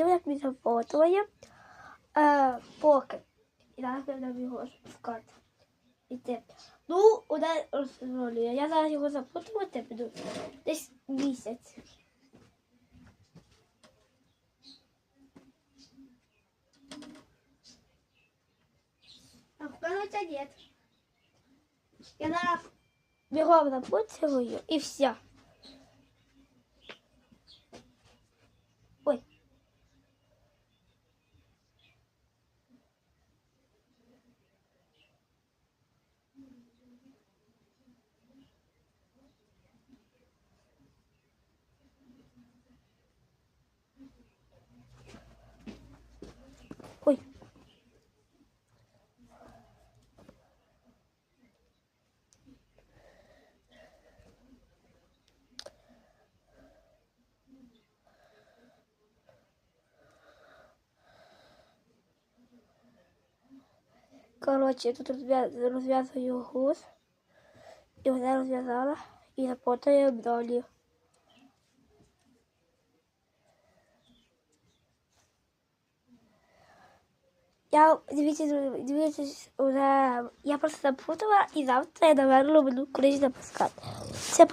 відео, як він запутує. Е, поки. І зараз ми будемо його спускати. Іти. Ну, один розролює. Я зараз його запутувати буду десь місяць. А вкажеться нет. Я зараз бігом запутую і все. Коротше, я тут розв'я- розв'язую гуз. І вже розв'язала. І запутаю долі. Я дивіться, дивіться, вже я просто запутала і завтра я наверно буду колись запускати. Все,